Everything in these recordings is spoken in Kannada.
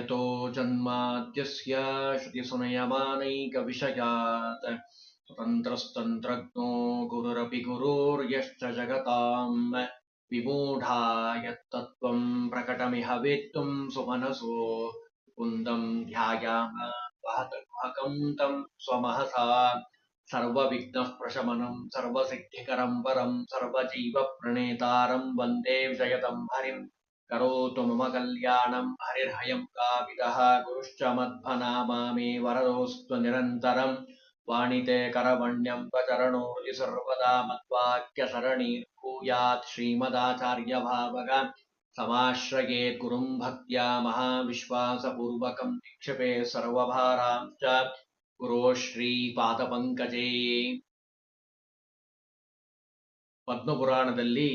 यतो जन्माद्यस्य श्रुतिसुनयमानैकविषयात्। स्वतन्त्रस्तन्त्रज्ञो गुरुरपि गुरोर्यश्च जगताम् विमूढा यत्तत्त्वम् प्रकटमिह वेत्तुम् सुमनसो। कुन्दम् ध्यायाम वहतमहकम् तम् स्वमहसा। सर्वविघ्नः प्रशमनम् सर्वसिद्धिकरम् परम् सर्वजीवप्रणेतारम् वंदे विजयतम् हरिम्। करोतु मम कल्याणम् हरिर्हयम् काविदः गुरुश्च मध्वनामा मे वरदोऽस्तु निरन्तरम् वाणिते करवण्यम् प्रचरणोऽलि सर्वदा मद्वाक्यसरणीर्भूयात् श्रीमदाचार्यभावग समाश्रयेत् गुरुम् भक्त्या महाविश्वासपूर्वकम् निक्षेपे सर्वभारां च ಗುರೋ ಶ್ರೀಪಾದಪಂಕಜೇ ಪದ್ಮಪುರಾಣದಲ್ಲಿ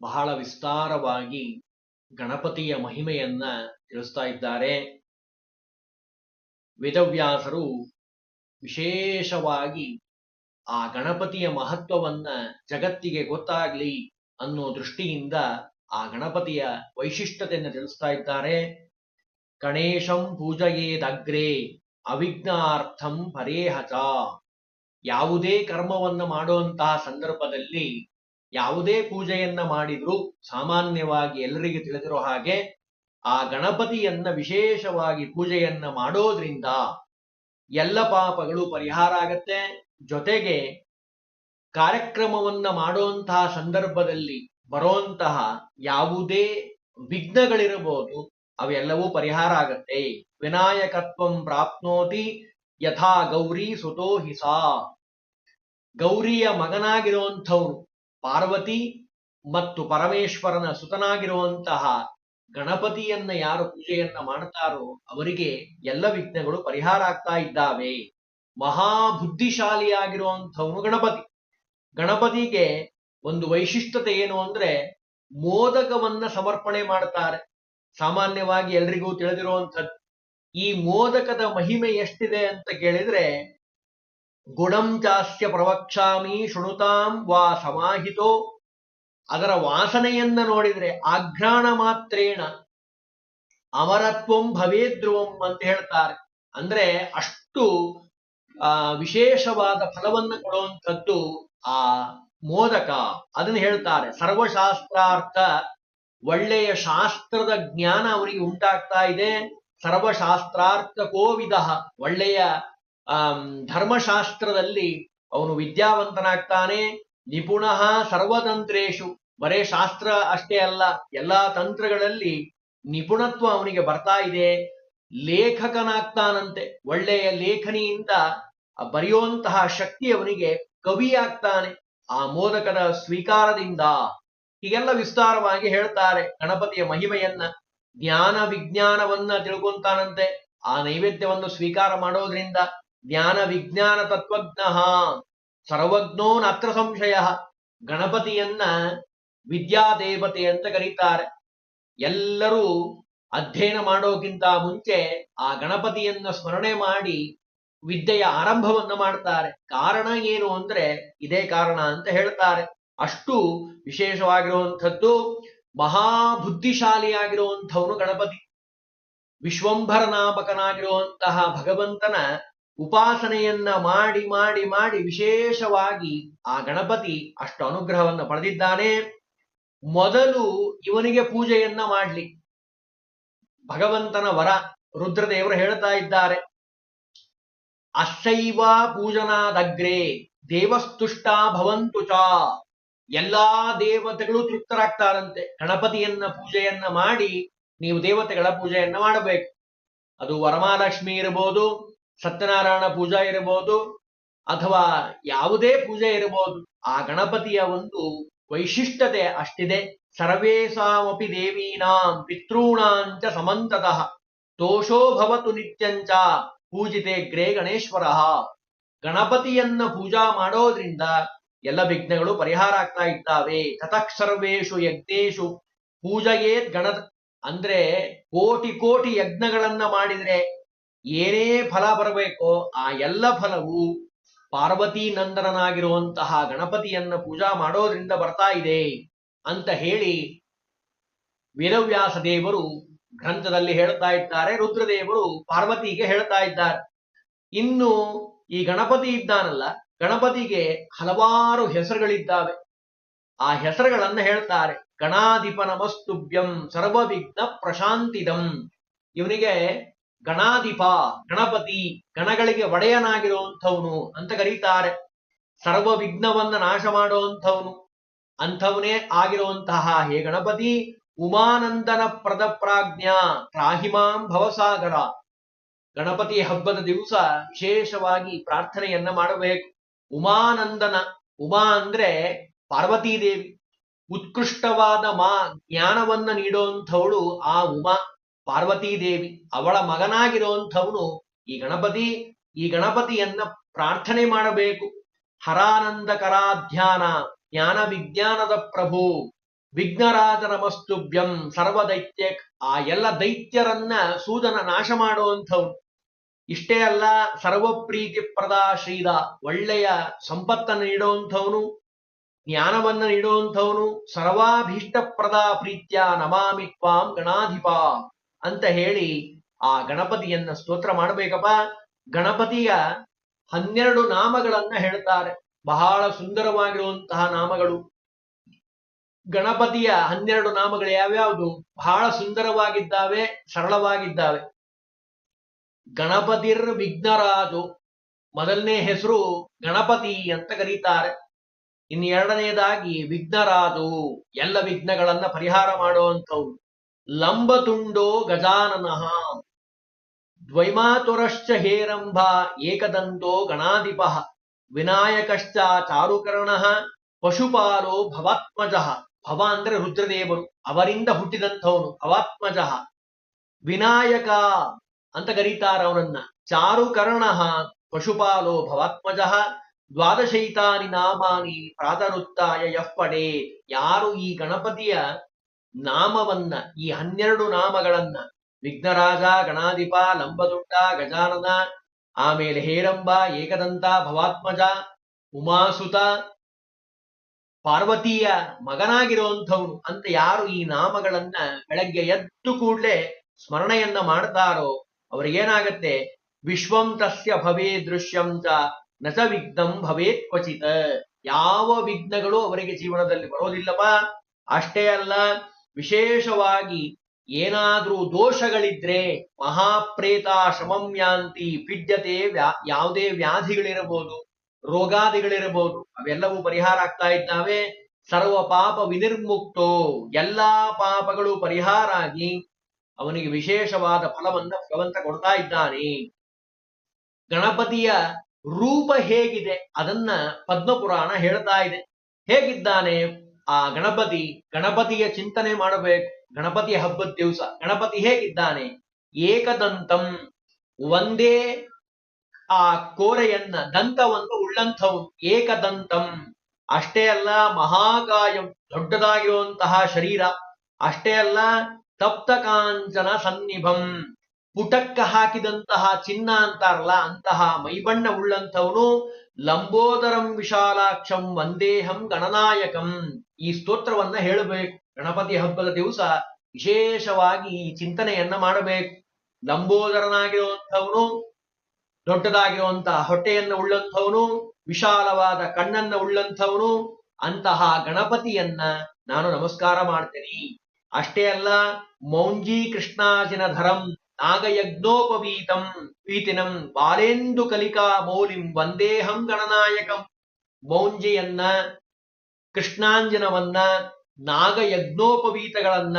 ಬಹಳ ವಿಸ್ತಾರವಾಗಿ ಗಣಪತಿಯ ಮಹಿಮೆಯನ್ನ ತಿಳಿಸ್ತಾ ಇದ್ದಾರೆ. ವೇದವ್ಯಾಸರು ವಿಶೇಷವಾಗಿ ಆ ಗಣಪತಿಯ ಮಹತ್ವವನ್ನ ಜಗತ್ತಿಗೆ ಗೊತ್ತಾಗ್ಲಿ ಅನ್ನೋ ದೃಷ್ಟಿಯಿಂದ ಆ ಗಣಪತಿಯ ವೈಶಿಷ್ಟ್ಯತೆಯನ್ನು ತಿಳಿಸ್ತಾ ಇದ್ದಾರೆ. ಗಣೇಶಂ ಪೂಜೆಯೇದಗ್ರೇ ಅವಿಘ್ನಾರ್ಥಂ ಪರೇಹಚ. ಯಾವುದೇ ಕರ್ಮವನ್ನು ಮಾಡುವಂತಹ ಸಂದರ್ಭದಲ್ಲಿ ಯಾವುದೇ ಪೂಜೆಯನ್ನ ಮಾಡಿದ್ರು ಸಾಮಾನ್ಯವಾಗಿ ಎಲ್ಲರಿಗೂ ತಿಳಿದಿರೋ ಹಾಗೆ ಆ ಗಣಪತಿಯನ್ನ ವಿಶೇಷವಾಗಿ ಪೂಜೆಯನ್ನ ಮಾಡೋದ್ರಿಂದ ಎಲ್ಲ ಪಾಪಗಳು ಪರಿಹಾರ ಆಗತ್ತೆ. ಜೊತೆಗೆ ಕಾರ್ಯಕ್ರಮವನ್ನ ಮಾಡುವಂತಹ ಸಂದರ್ಭದಲ್ಲಿ ಬರುವಂತಹ ಯಾವುದೇ ವಿಘ್ನಗಳಿರಬಹುದು, ಅವೆಲ್ಲವೂ ಪರಿಹಾರ ಆಗತ್ತೆ. ವಿನಾಯಕತ್ವಂ ಪ್ರಾಪ್ನೋತಿ ಯಥಾ ಗೌರಿ ಸುತೋ ಹಿಸಾ ಗೌರಿಯ ಮಗನಾಗಿರುವಂಥವನು ಪಾರ್ವತಿ ಮತ್ತು ಪರಮೇಶ್ವರನ ಸುತನಾಗಿರುವಂತಹ ಗಣಪತಿಯನ್ನ ಯಾರು ಪೂಜೆಯನ್ನ ಮಾಡ್ತಾರೋ ಅವರಿಗೆ ಎಲ್ಲ ವಿಘ್ನಗಳು ಪರಿಹಾರ ಆಗ್ತಾ ಇದ್ದಾವೆ. ಮಹಾ ಬುದ್ಧಿಶಾಲಿಯಾಗಿರುವಂಥವನು ಗಣಪತಿ. ಗಣಪತಿಗೆ ಒಂದು ವೈಶಿಷ್ಟ್ಯತೆ ಏನು ಅಂದ್ರೆ ಮೋದಕವನ್ನ ಸಮರ್ಪಣೆ ಮಾಡ್ತಾರೆ. ಸಾಮಾನ್ಯವಾಗಿ ಎಲ್ರಿಗೂ ತಿಳಿದಿರುವಂಥದ್ದು. ಈ ಮೋದಕದ ಮಹಿಮೆ ಎಷ್ಟಿದೆ ಅಂತ ಕೇಳಿದ್ರೆ ಗುಣಂ ಚಾಸ್ಯ ಪ್ರವಕ್ಷಾಮಿ ಶೃಣುತಾಂ ವಾ ಸಮಾಹಿತೋ. ಅದರ ವಾಸನೆಯನ್ನ ನೋಡಿದರೆ ಆಘ್ರಾಣ ಮಾತ್ರೇಣ ಅಮರತ್ವಂ ಭವೇದ್ರುವಂ ಅಂತ ಹೇಳ್ತಾರೆ. ಅಂದ್ರೆ ಅಷ್ಟು ವಿಶೇಷವಾದ ಫಲವನ್ನು ಕೊಡುವಂಥದ್ದು ಆ ಮೋದಕ. ಅದನ್ನು ಹೇಳ್ತಾರೆ. ಸರ್ವಶಾಸ್ತ್ರಾರ್ಥ ಒಳ್ಳೆಯ ಶಾಸ್ತ್ರದ ಜ್ಞಾನ ಅವರಿಗೆ ಉಂಟಾಗ್ತಾ ಇದೆ. ಸರ್ವಶಾಸ್ತ್ರಾರ್ಥ ಕೋವಿದ ಒಳ್ಳೆಯ ಧರ್ಮಶಾಸ್ತ್ರದಲ್ಲಿ ಅವನು ವಿದ್ಯಾವಂತನಾಗ್ತಾನೆ. ನಿಪುಣ ಸರ್ವತಂತ್ರೇಶು ಬರೇ ಶಾಸ್ತ್ರ ಅಷ್ಟೇ ಅಲ್ಲ, ಎಲ್ಲಾ ತಂತ್ರಗಳಲ್ಲಿ ನಿಪುಣತ್ವ ಅವನಿಗೆ ಬರ್ತಾ ಇದೆ. ಲೇಖಕನಾಗ್ತಾನಂತೆ. ಒಳ್ಳೆಯ ಲೇಖನಿಯಿಂದ ಬರೆಯುವಂತಹ ಶಕ್ತಿ ಅವನಿಗೆ ಕವಿಯಾಗ್ತಾನೆ. ಆ ಮೋದಕದ ಸ್ವೀಕಾರದಿಂದ ಹೀಗೆಲ್ಲ ವಿಸ್ತಾರವಾಗಿ ಹೇಳ್ತಾರೆ ಗಣಪತಿಯ ಮಹಿಮೆಯನ್ನ. ಜ್ಞಾನ ವಿಜ್ಞಾನವನ್ನ ತಿಳ್ಕೊಂತಾನಂತೆ. ಆ ನೈವೇದ್ಯವನ್ನು ಸ್ವೀಕಾರ ಮಾಡೋದ್ರಿಂದ ಜ್ಞಾನ ವಿಜ್ಞಾನ ತತ್ವಜ್ಞ ಸರ್ವಜ್ಞೋ ನತ್ರ ಸಂಶಯ. ಗಣಪತಿಯನ್ನ ವಿದ್ಯಾದೇವತೆ ಅಂತ ಕರೀತಾರೆ. ಎಲ್ಲರೂ ಅಧ್ಯಯನ ಮಾಡೋಕ್ಕಿಂತ ಮುಂಚೆ ಆ ಗಣಪತಿಯನ್ನ ಸ್ಮರಣೆ ಮಾಡಿ ವಿದ್ಯೆಯ ಆರಂಭವನ್ನ ಮಾಡ್ತಾರೆ. ಕಾರಣ ಏನು ಅಂದ್ರೆ ಇದೇ ಕಾರಣ ಅಂತ ಹೇಳ್ತಾರೆ. ಅಷ್ಟು ವಿಶೇಷವಾಗಿರುವಂಥದ್ದು ಮಹಾ ಬುದ್ಧಿಶಾಲಿಯಾಗಿರುವಂಥವನು ಗಣಪತಿ. ವಿಶ್ವಂಭರನಾಮಕನಾಗಿರುವಂತಹ ಭಗವಂತನ ಉಪಾಸನೆಯನ್ನ ಮಾಡಿ ಮಾಡಿ ಮಾಡಿ ವಿಶೇಷವಾಗಿ ಆ ಗಣಪತಿ ಅಷ್ಟು ಅನುಗ್ರಹವನ್ನು ಪಡೆದಿದ್ದಾನೆ. ಮೊದಲು ಇವನಿಗೆ ಪೂಜೆಯನ್ನ ಮಾಡಲಿ. ಭಗವಂತನ ವರ ರುದ್ರದೇವರು ಹೇಳ್ತಾ ಇದ್ದಾರೆ. ಅಶೈವ ಪೂಜನಾದಗ್ರೆ, ದೇವಸ್ತುಷ್ಟ ಭವಂತು ಚ. ಎಲ್ಲಾ ದೇವತೆಗಳು ತೃಪ್ತರಾಗ್ತಾರಂತೆ. ಗಣಪತಿಯನ್ನ ಪೂಜೆಯನ್ನ ಮಾಡಿ ನೀವು ದೇವತೆಗಳ ಪೂಜೆಯನ್ನ ಮಾಡಬೇಕು. ಅದು ವರಮಹಾಲಕ್ಷ್ಮಿ ಇರಬಹುದು ಸತ್ಯನಾರಾಯಣ ಪೂಜಾ ಇರಬಹುದು ಅಥವಾ ಯಾವುದೇ ಪೂಜೆ ಇರಬಹುದು, ಆ ಗಣಪತಿಯ ಒಂದು ವೈಶಿಷ್ಟ್ಯತೆ ಅಷ್ಟಿದೆ. ಸರ್ವೇಸಾಮಪಿ ದೇವೀನಾಂ ಪಿತೃಣಾಂಚ ಸಮಂತತಃ ದೋಷೋ ಭವತು ನಿತ್ಯಂಚ ಪೂಜಿತೆ ಗ್ರೇ ಗಣೇಶ್ವರ. ಗಣಪತಿಯನ್ನ ಪೂಜಾ ಮಾಡೋದ್ರಿಂದ ಎಲ್ಲ ವಿಘ್ನಗಳು ಪರಿಹಾರ ಆಗ್ತಾ ಇದ್ದಾವೆ. ತತಃ ಸರ್ವೇಶು ಯಜ್ಞೇಶು ಪೂಜೆಯೇತ್ ಗಣ ಅಂದ್ರೆ ಕೋಟಿ ಕೋಟಿ ಯಜ್ಞಗಳನ್ನ ಮಾಡಿದ್ರೆ ಏನೇ ಫಲ ಬರಬೇಕೋ ಆ ಎಲ್ಲ ಫಲವು ಪಾರ್ವತಿ ನಂದನನಾಗಿರುವಂತಹ ಗಣಪತಿಯನ್ನ ಪೂಜಾ ಮಾಡೋದ್ರಿಂದ ಬರ್ತಾ ಇದೆ ಅಂತ ಹೇಳಿ ವೇದವ್ಯಾಸ ದೇವರು ಗ್ರಂಥದಲ್ಲಿ ಹೇಳ್ತಾ ಇದ್ದಾರೆ, ರುದ್ರದೇವರು ಪಾರ್ವತಿಗೆ ಹೇಳ್ತಾ ಇದ್ದಾರೆ. ಇನ್ನು ಈ ಗಣಪತಿ ಇದ್ದಾನಲ್ಲ, ಗಣಪತಿಗೆ ಹಲವಾರು ಹೆಸರುಗಳಿದ್ದಾವೆ. ಆ ಹೆಸರುಗಳನ್ನ ಹೇಳ್ತಾರೆ ಗಣಾಧಿಪ ನಮಸ್ತುಭ್ಯಂ ಸರ್ವವಿಘ್ನ ಪ್ರಶಾಂತಿದಂ. ಇವನಿಗೆ ಗಣಾಧಿಪ, ಗಣಪತಿ, ಗಣಗಳಿಗೆ ಒಡೆಯನಾಗಿರುವಂಥವನು ಅಂತ ಕರೀತಾರೆ. ಸರ್ವ ವಿಘ್ನವನ್ನ ನಾಶ ಮಾಡುವಂಥವನು, ಅಂಥವನೇ ಆಗಿರುವಂತಹ ಹೇ ಗಣಪತಿ, ಉಮಾನಂದನ ಪ್ರದ ಪ್ರಾಜ್ಞ ತ್ರಾಹಿಮಾಂ ಭವಸಾಗರ. ಗಣಪತಿ ಹಬ್ಬದ ದಿವಸ ವಿಶೇಷವಾಗಿ ಪ್ರಾರ್ಥನೆಯನ್ನ ಮಾಡಬೇಕು. ಉಮಾನಂದನ, ಉಮಾ ಅಂದ್ರೆ ಪಾರ್ವತೀದೇವಿ. ಉತ್ಕೃಷ್ಟವಾದ ಮಾ, ಜ್ಞಾನವನ್ನ ನೀಡುವಂಥವಳು ಆ ಉಮಾ. ಪಾರ್ವತೀ ದೇವಿ ಅವಳ ಮಗನಾಗಿರುವಂಥವನು ಈ ಗಣಪತಿ. ಈ ಗಣಪತಿಯನ್ನ ಪ್ರಾರ್ಥನೆ ಮಾಡಬೇಕು. ಹರಾನಂದಕರಾಧ್ಯಾನ ಜ್ಞಾನ ವಿಜ್ಞಾನದ ಪ್ರಭು. ವಿಘ್ನರಾಜ ನಮಸ್ತುಭ್ಯಂ ಸರ್ವ ದೈತ್ಯ ಆ ಎಲ್ಲ ದೈತ್ಯರನ್ನ ಸೂದನ ನಾಶ ಮಾಡುವಂಥವ್ನು. ಇಷ್ಟೇ ಅಲ್ಲ, ಸರ್ವಪ್ರೀತಿ ಪ್ರದಾ ಶ್ರೀದ ಒಳ್ಳೆಯ ಸಂಪತ್ತನ್ನು ನೀಡುವಂಥವನು. ಜ್ಞಾನವನ್ನ ನೀಡುವಂಥವನು. ಸರ್ವಾಭೀಷ್ಟಪ್ರದಾ ಪ್ರೀತ್ಯ ನಮಾಮಿ ತ್ವಾಂ ಗಣಾಧಿಪ. ಅಂತ ಹೇಳಿ ಆ ಗಣಪತಿಯನ್ನ ಸ್ತೋತ್ರ ಮಾಡಬೇಕಪ್ಪ. ಗಣಪತಿಯ ಹನ್ನೆರಡು ನಾಮಗಳನ್ನ ಹೇಳ್ತಾರೆ ಬಹಳ ಸುಂದರವಾಗಿರುವಂತಹ ನಾಮಗಳು. ಗಣಪತಿಯ ಹನ್ನೆರಡು ನಾಮಗಳು ಯಾವ್ಯಾವುದು? ಬಹಳ ಸುಂದರವಾಗಿದ್ದಾವೆ, ಸರಳವಾಗಿದ್ದಾವೆ. ಗಣಪತಿರ್ ವಿಘ್ನರಾಜು. ಮೊದಲನೇ ಹೆಸರು ಗಣಪತಿ ಅಂತ ಕರೀತಾರೆ. ಇನ್ನು ಎರಡನೆಯದಾಗಿ ವಿಘ್ನರಾಜು. ಎಲ್ಲ ವಿಘ್ನಗಳನ್ನ ಪರಿಹಾರ ಮಾಡುವಂಥವ್ರು. ಲಂಬತುಂಡೋ ಗಜಾನನಃ. ದ್ವೈಮಾತುರಶ್ಚ ಹೇರಂಭ ಏಕದಂತೋ ಗಣಾಧಿಪ. ವಿನಾಯಕಶ್ಚ ಚಾರುಕರ್ಣ. ಪಶುಪಾಲೋ ಭವಾತ್ಮಜ. ಭವ ಅಂದ್ರೆ ರುದ್ರದೇವರು. ಅವರಿಂದ ಹುಟ್ಟಿದಂಥವನು ಭವಾತ್ಮಜ. ವಿನಾಯಕ ಅಂತ ಕರೀತಾರ ಅವನನ್ನ ಚಾರುಕರ್ಣ. ಪಶುಪಾಲೋ ಭವಾತ್ಮಜ. ದ್ವಾದಶೈತಾನಿ ನಾಮಾನಿ ಪ್ರಾತರುತ್ತಾಯ ಯಃ ಪಡೆ. ಯಾರು ಈ ಗಣಪತಿಯ ನಾಮವನ್ನ, ಈ ಹನ್ನೆರಡು ನಾಮಗಳನ್ನ, ವಿಘ್ನರಾಜ, ಗಣಾಧಿಪ ಲಂಬದುಂಡ ಗಜಾನನ, ಆಮೇಲೆ ಹೇರಂಬ, ಏಕದಂತ, ಭವಾತ್ಮಜ, ಉಮಾಸುತ, ಪಾರ್ವತಿಯ ಮಗನಾಗಿರುವಂಥವನು ಅಂತ ಯಾರು ಈ ನಾಮಗಳನ್ನ ಬೆಳಗ್ಗೆ ಎದ್ದು ಕೂಡಲೇ ಸ್ಮರಣೆಯನ್ನ ಮಾಡ್ತಾರೋ ಅವ್ರಿಗೇನಾಗತ್ತೆ? ವಿಶ್ವಂ ತಸ್ಯ ಭವೇ ದೃಶ್ಯಂ ನಚ ವಿಘ್ನಂ ಭವೇತ್ ಕ್ವಚಿತ. ಯಾವ ವಿಘ್ನಗಳು ಅವರಿಗೆ ಜೀವನದಲ್ಲಿ ಬರೋದಿಲ್ಲವಾ ಅಷ್ಟೇ ಅಲ್ಲ ವಿಶೇಷವಾಗಿ ಏನಾದರೂ ದೋಷಗಳಿದ್ರೆ ಮಹಾಪ್ರೇತ ಶಮಂ ಯಾಂತಿ ಪಿಡ್ಯತೆ ವ್ಯಾ, ಯಾವುದೇ ವ್ಯಾಧಿಗಳಿರಬಹುದು, ರೋಗಾದಿಗಳಿರಬಹುದು, ಅವೆಲ್ಲವೂ ಪರಿಹಾರ ಆಗ್ತಾ ಇದ್ದಾವೆ. ಸರ್ವ ಪಾಪ ವಿನಿರ್ಮುಕ್ತೋ, ಎಲ್ಲಾ ಪಾಪಗಳು ಪರಿಹಾರ ಆಗಿ ಅವನಿಗೆ ವಿಶೇಷವಾದ ಫಲವನ್ನ ಭಗವಂತ ಕೊಡ್ತಾ ಇದ್ದಾನೆ. ಗಣಪತಿಯ ರೂಪ ಹೇಗಿದೆ, ಅದನ್ನ ಪದ್ಮಪುರಾಣ ಹೇಳ್ತಾ ಇದೆ. ಹೇಗಿದ್ದಾನೆ? ಆ ಗಣಪತಿ, ಗಣಪತಿಯ ಚಿಂತನೆ ಮಾಡಬೇಕು. ಗಣಪತಿಯ ಹಬ್ಬದ ದಿವಸ. ಗಣಪತಿ ಹೇಗಿದ್ದಾನೆ? ಏಕದಂತಂ ಒಂದೇ ಆ ಕೋರೆಯನ್ನ, ದಂತವನ್ನು ಉಳ್ಳಂಥವು. ಏಕದಂತಂ. ಅಷ್ಟೇ ಅಲ್ಲ, ಮಹಾಕಾಯಂ, ದೊಡ್ಡದಾಗಿರುವಂತಹ ಶರೀರ. ಅಷ್ಟೇ ಅಲ್ಲ ತಪ್ತ ಕಾಂಚನ ಸನ್ನಿಭಂ. ಪುಟಕ್ಕ ಹಾಕಿದಂತಹ ಚಿನ್ನ ಅಂತಾರಲ್ಲ, ಅಂತಹ ಮೈಬಣ್ಣ ಉಳ್ಳಂಥವನು ಲಂಬೋದರಂ ವಿಶಾಲಾಕ್ಷಂ ವಂದೇಹಂ ಗಣನಾಯಕಂ. ಈ ಸ್ತೋತ್ರವನ್ನ ಹೇಳಬೇಕು. ಗಣಪತಿ ಹಬ್ಬದ ದಿವಸ ವಿಶೇಷವಾಗಿ ಈ ಚಿಂತನೆಯನ್ನ ಮಾಡಬೇಕು. ಲಂಬೋದರನಾಗಿರುವಂಥವನು, ದೊಡ್ಡದಾಗಿರುವಂತಹ ಹೊಟ್ಟೆಯನ್ನ ಉಳ್ಳಂಥವನು, ವಿಶಾಲವಾದ ಕಣ್ಣನ್ನ ಉಳ್ಳಂಥವನು, ಅಂತಹ ಗಣಪತಿಯನ್ನ ನಾನು ನಮಸ್ಕಾರ ಮಾಡ್ತೇನೆ. ಅಷ್ಟೇ ಅಲ್ಲ ಮೌಂಜಿ ಕೃಷ್ಣಾಜಿನ ಧರಂ ನಾಗಯಜ್ಞೋಪವೀತಂ ಪೀತಿನಂ ಬಾಲೇಂದು ಕಲಿಕಾ ಮೌಲಿಂ ವಂದೇಹಂ ಗಣನಾಯಕಂ. ಮೌಂಜಿಯನ್ನ, ಕೃಷ್ಣಾಂಜನವನ್ನ ನಾಗಯಜ್ಞೋಪವೀತಗಳನ್ನ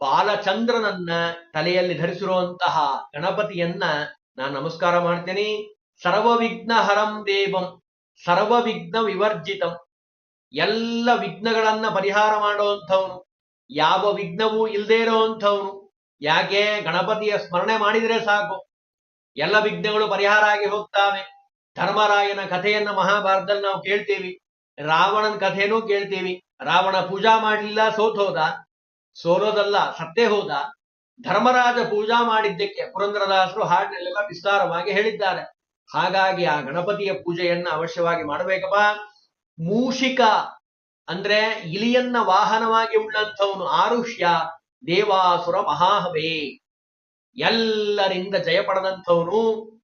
ಬಾಲಚಂದ್ರನನ್ನ ತಲೆಯಲ್ಲಿ ಧರಿಸಿರುವಂತಹ ಗಣಪತಿಯನ್ನ ನಾನು ನಮಸ್ಕಾರ ಮಾಡ್ತೇನೆ. ಸರ್ವವಿಘ್ನ ಹರಂ ದೇವಂ ಸರ್ವವಿಘ್ನ ವಿವರ್ಜಿತಂ ಎಲ್ಲ ವಿಘ್ನಗಳನ್ನ ಪರಿಹಾರ ಮಾಡುವಂಥವನು, ಯಾವ ವಿಘ್ನವೂ ಇಲ್ಲದೆ ಇರುವಂಥವನು. ಯಾಕೆ ಗಣಪತಿಯ ಸ್ಮರಣೆ ಮಾಡಿದರೆ ಸಾಕು? ಎಲ್ಲ ವಿಘ್ನಗಳು ಪರಿಹಾರ ಆಗಿ ಹೋಗ್ತಾವೆ. ಧರ್ಮರಾಯನ ಕಥೆಯನ್ನ ಮಹಾಭಾರತದಲ್ಲಿ ನಾವು ಕೇಳ್ತೀವಿ. ರಾವಣನ ಕಥೆನೂ ಕೇಳ್ತೀವಿ. ರಾವಣ ಪೂಜಾ ಮಾಡಲಿಲ್ಲ, ಸೋತ್ ಹೋದ. ಸೋಲೋದಲ್ಲ, ಸತ್ತೇ ಹೋದ. ಧರ್ಮರಾಜ ಪೂಜಾ ಮಾಡಿದ್ದಕ್ಕೆ ಪುರಂದರದಾಸರು ಹಾಡಿನಲ್ಲೆಲ್ಲ ವಿಸ್ತಾರವಾಗಿ ಹೇಳಿದ್ದಾರೆ. ಹಾಗಾಗಿ ಆ ಗಣಪತಿಯ ಪೂಜೆಯನ್ನ ಅವಶ್ಯವಾಗಿ ಮಾಡಬೇಕಪ್ಪ. ಮೂಷಿಕ ಅಂದ್ರೆ ಇಲಿಯನ್ನ ವಾಹನವಾಗಿ ಉಳ್ಳಂಥವನು ಆರುಷ್ಯ. ದೇವಾಸುರ ಮಹಾಹವೇ. ಎಲ್ಲರಿಂದ ಜಯ ಪಡೆದಂಥವನು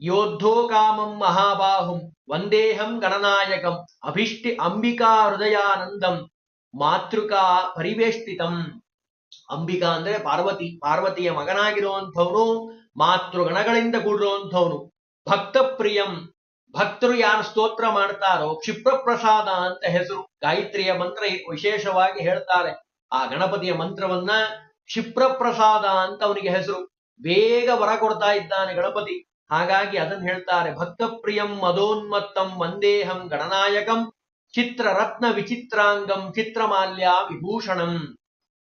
ಯೋದ್ಧೋ ಕಾಮಂ ಮಹಾಬಾಹುಂ, ವಂದೇಹಂ ಗಣನಾಯಕಂ, ಅಭಿಷ್ಟಿ ಅಂಬಿಕಾ ಹೃದಯಾನಂದಂ, ಮಾತೃಕಾ ಪರಿವೇಷ್ಟಿತಂ. ಅಂಬಿಕಾ ಅಂದ್ರೆ ಪಾರ್ವತಿ, ಪಾರ್ವತಿಯ ಮಗನಾಗಿರುವಂಥವನು, ಮಾತೃಗಣಗಳಿಂದ ಕೂಡಿರುವಂಥವನು. ಭಕ್ತ ಪ್ರಿಯಂ, ಭಕ್ತರು ಯಾರು ಸ್ತೋತ್ರ ಮಾಡ್ತಾರೋ ಕ್ಷಿಪ್ರ ಪ್ರಸಾದ ಅಂತ ಹೆಸರು. ಗಾಯತ್ರಿಯ ಮಂತ್ರ ವಿಶೇಷವಾಗಿ ಹೇಳ್ತಾರೆ. ಆ ಗಣಪತಿಯ ಮಂತ್ರವನ್ನ ಕ್ಷಿಪ್ರಪ್ರಸಾದ ಅಂತ ಅವನಿಗೆ ಹೆಸರು. ಬೇಗ ವರ ಕೊಡ್ತಾ ಇದ್ದಾನೆ ಗಣಪತಿ. ಹಾಗಾಗಿ ಅದನ್ನು ಹೇಳ್ತಾರೆ, ಭಕ್ತಪ್ರಿಯಂ ಮದೋನ್ಮತ್ತಂ ವಂದೇಹಂ ಗಣನಾಯಕಂ ಚಿತ್ರರತ್ನ ವಿಚಿತ್ರಾಂಗಂ ಚಿತ್ರಮಾಲ್ಯ ವಿಭೂಷಣಂ.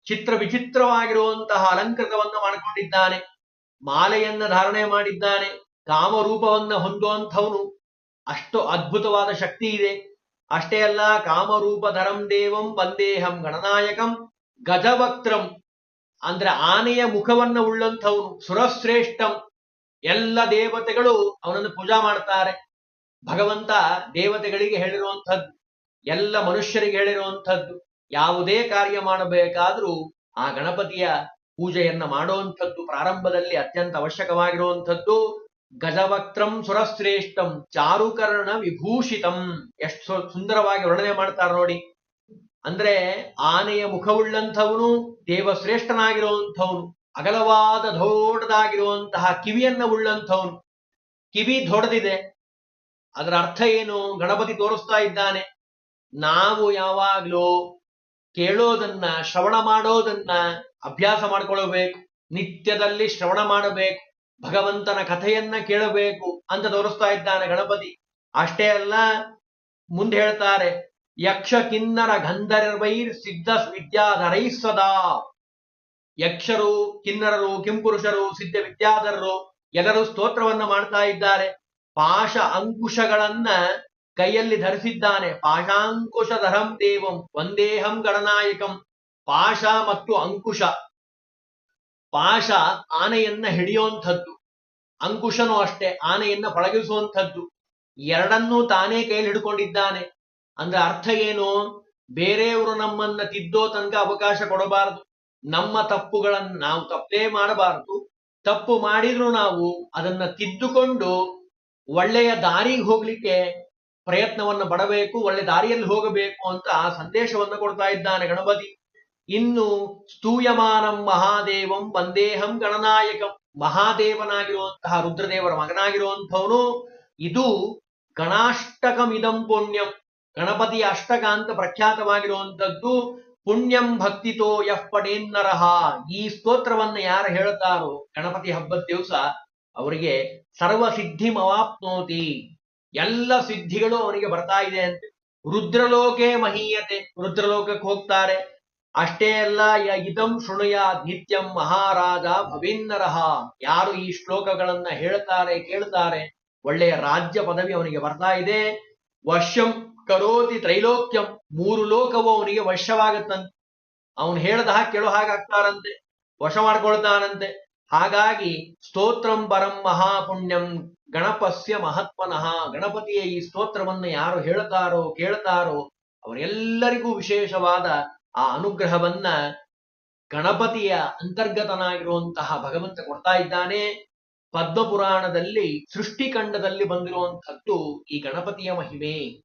ಚಿತ್ರ ವಿಚಿತ್ರವಾಗಿರುವಂತಹ ಅಲಂಕೃತವನ್ನ ಮಾಡಿಕೊಂಡಿದ್ದಾನೆ. ಮಾಲೆಯನ್ನ ಧಾರಣೆ ಮಾಡಿದ್ದಾನೆ. ಕಾಮರೂಪವನ್ನ ಹೊಂದುವಂಥವನು. ಅಷ್ಟು ಅದ್ಭುತವಾದ ಶಕ್ತಿ ಇದೆ. ಅಷ್ಟೇ ಅಲ್ಲ ಕಾಮರೂಪಧರಂ ದೇವಂ ವಂದೇಹಂ ಗಣನಾಯಕಂ ಗಜವಕ್ತ್ರಂ, ಅಂದ್ರೆ ಆನೆಯ ಮುಖವನ್ನ ಉಳ್ಳಂಥವನು, ಸುರಶ್ರೇಷ್ಠಂ, ಎಲ್ಲ ದೇವತೆಗಳು ಅವನನ್ನು ಪೂಜಾ ಮಾಡ್ತಾರೆ. ಭಗವಂತ ದೇವತೆಗಳಿಗೆ ಹೇಳಿರುವಂಥದ್ದು, ಎಲ್ಲ ಮನುಷ್ಯರಿಗೆ ಹೇಳಿರುವಂಥದ್ದು, ಯಾವುದೇ ಕಾರ್ಯ ಮಾಡಬೇಕಾದ್ರೂ ಆ ಗಣಪತಿಯ ಪೂಜೆಯನ್ನ ಮಾಡುವಂಥದ್ದು ಪ್ರಾರಂಭದಲ್ಲಿ ಅತ್ಯಂತ ಅವಶ್ಯಕವಾಗಿರುವಂಥದ್ದು, ಗಜವಕ್ತ್ರಂ ಸುರಶ್ರೇಷ್ಠಂ, ಚಾರುಕರ್ಣ ವಿಭೂಷಿತಂ. ಎಷ್ಟು ಸುಂದರವಾಗಿ ವರ್ಣನೆ ಮಾಡ್ತಾರೆ ನೋಡಿ. ಅಂದ್ರೆ ಆನೆಯ ಮುಖವುಳ್ಳಂಥವನು, ದೇವಶ್ರೇಷ್ಠನಾಗಿರುವಂಥವನು, ಅಗಲವಾದ ದೊಡ್ಡದಾಗಿರುವಂತಹ ಕಿವಿಯನ್ನ ಉಳ್ಳಂಥವನು. ಕಿವಿ ದೊಡ್ಡದಿದೆ. ಅದರ ಅರ್ಥ ಏನು? ಗಣಪತಿ ತೋರಿಸ್ತಾ ಇದ್ದಾನೆ. ನಾವು ಯಾವಾಗ್ಲೂ ಕೇಳೋದನ್ನ, ಶ್ರವಣ ಮಾಡೋದನ್ನ ಅಭ್ಯಾಸ ಮಾಡ್ಕೊಳ್ಬೇಕು ನಿತ್ಯದಲ್ಲಿ ಶ್ರವಣ ಮಾಡಬೇಕು. ಭಗವಂತನ ಕಥೆಯನ್ನ ಕೇಳಬೇಕು ಅಂತ ತೋರಿಸ್ತಾ ಇದ್ದಾನೆ ಗಣಪತಿ. ಅಷ್ಟೇ ಅಲ್ಲ, ಮುಂದೆ ಹೇಳ್ತಾರೆ ಯಕ್ಷ ಕಿನ್ನರ ಗಂಧರ್ವೈರ್ ಸಿದ್ಧ ವಿದ್ಯಾಧರೈ ಸದಾ. ಯಕ್ಷರು, ಕಿನ್ನರರು, ಕಿಂಪುರುಷರು ಸಿದ್ಧ ವಿದ್ಯಾಧರರು ಎಲ್ಲರೂ ಸ್ತೋತ್ರವನ್ನ ಮಾಡ್ತಾ ಇದ್ದಾರೆ. ಪಾಶ ಅಂಕುಶಗಳನ್ನ ಕೈಯಲ್ಲಿ ಧರಿಸಿದ್ದಾನೆ. ಪಾಶಾಂಕುಶಧರಂ ದೇವಂ, ವಂದೇಹಂ ಗಣನಾಯಕಂ, ಪಾಶ ಮತ್ತು ಅಂಕುಶ. ಪಾಶ ಆನೆಯನ್ನ ಹಿಡಿಯುವಂಥದ್ದು. ಅಂಕುಶನು ಅಷ್ಟೇ, ಆನೆಯನ್ನ ಪಳಗಿಸುವಂಥದ್ದು. ಎರಡನ್ನೂ ತಾನೇ ಕೈಯಲ್ಲಿ ಹಿಡ್ಕೊಂಡಿದ್ದಾನೆ. ಅಂದ್ರೆ ಅರ್ಥ ಏನು? ಬೇರೆಯವರು ನಮ್ಮನ್ನ ತಿದ್ದೋ ತನಕ ಅವಕಾಶ ಕೊಡಬಾರದು. ನಮ್ಮ ತಪ್ಪುಗಳನ್ನು ನಾವು ತಪ್ಪೇ ಮಾಡಬಾರದು. ತಪ್ಪು ಮಾಡಿದ್ರು ನಾವು ಅದನ್ನ ತಿದ್ದುಕೊಂಡು ಒಳ್ಳೆಯ ದಾರಿಗೆ ಹೋಗ್ಲಿಕ್ಕೆ ಪ್ರಯತ್ನವನ್ನು ಪಡಬೇಕು, ಒಳ್ಳೆ ದಾರಿಯಲ್ಲಿ ಹೋಗಬೇಕು ಅಂತ ಆ ಸಂದೇಶವನ್ನು ಕೊಡ್ತಾ ಇದ್ದಾನೆ ಗಣಪತಿ. ಇನ್ನು ಸ್ತೂಯಮಾನಂ ಮಹಾದೇವಂ ವಂದೇಹಂ ಗಣನಾಯಕಂ. ಮಹಾದೇವನಾಗಿರುವಂತಹ ರುದ್ರದೇವರ ಮಗನಾಗಿರುವಂಥವನು. ಇದು ಗಣಾಷ್ಟಕಮಿದಂ ಪುಣ್ಯಂ. ಗಣಪತಿಯ ಅಷ್ಟಕ ಅಂತ ಪ್ರಖ್ಯಾತವಾಗಿರುವಂಥದ್ದು ಪುಣ್ಯಂ ಭಕ್ತಿತೋ ಯಃ ಪಡೇನ್ನರಹ ಈ ಸ್ತೋತ್ರವನ್ನ ಯಾರು ಹೇಳುತ್ತಾರೋ ಗಣಪತಿ ಹಬ್ಬದ ದಿವಸ ಅವರಿಗೆ ಸರ್ವ ಸಿದ್ಧಿ ಮವಾಪ್ನೋತಿ ಎಲ್ಲ ಸಿದ್ಧಿಗಳು ಅವನಿಗೆ ಬರ್ತಾ ಇದೆ ಅಂತೆ. ರುದ್ರಲೋಕೆ ಮಹೀಯತೆ. ರುದ್ರಲೋಕಕ್ಕೆ ಹೋಗ್ತಾರೆ. ಅಷ್ಟೇ ಅಲ್ಲ ಇದಂ ಶೃಣುಯ ನಿತ್ಯಂ ಮಹಾರಾಜ ಭವೇನ್ನರಹ ಯಾರು ಈ ಶ್ಲೋಕಗಳನ್ನ ಹೇಳ್ತಾರೆ, ಕೇಳ್ತಾರೆ, ಒಳ್ಳೆಯ ರಾಜ್ಯ ಪದವಿ ಅವನಿಗೆ ಬರ್ತಾ ಇದೆ. ವಶ್ಯಂ ಕರೋತಿ ತ್ರೈಲೋಕ್ಯಂ ಮೂರು ಲೋಕವು ಅವನಿಗೆ ವಶವಾಗತ್ತಂತೆ. ಅವನು ಹೇಳ್ದ ಹಾಗೆ ಕೇಳೋ ಹಾಗಾಗ್ತಾರಂತೆ ವಶ ಮಾಡ್ಕೊಳ್ತಾನಂತೆ. ಹಾಗಾಗಿ ಸ್ತೋತ್ರಂ ಪರಂ ಮಹಾಪುಣ್ಯಂ ಗಣಪಸ್ಯ ಮಹತ್ವನಃ. ಗಣಪತಿಯ ಈ ಸ್ತೋತ್ರವನ್ನು ಯಾರು ಹೇಳ್ತಾರೋ, ಕೇಳ್ತಾರೋ, ಅವರೆಲ್ಲರಿಗೂ ವಿಶೇಷವಾದ ಆ ಅನುಗ್ರಹವನ್ನ ಗಣಪತಿಯ ಅಂತರ್ಗತನಾಗಿರುವಂತಹ ಭಗವಂತ ಕೊಡ್ತಾ ಇದ್ದಾನೆ. ಪದ್ಮಪುರಾಣದಲ್ಲಿ ಸೃಷ್ಟಿಕಂಡದಲ್ಲಿ ಬಂದಿರುವಂಥದ್ದು ಈ ಗಣಪತಿಯ ಮಹಿಮೆ.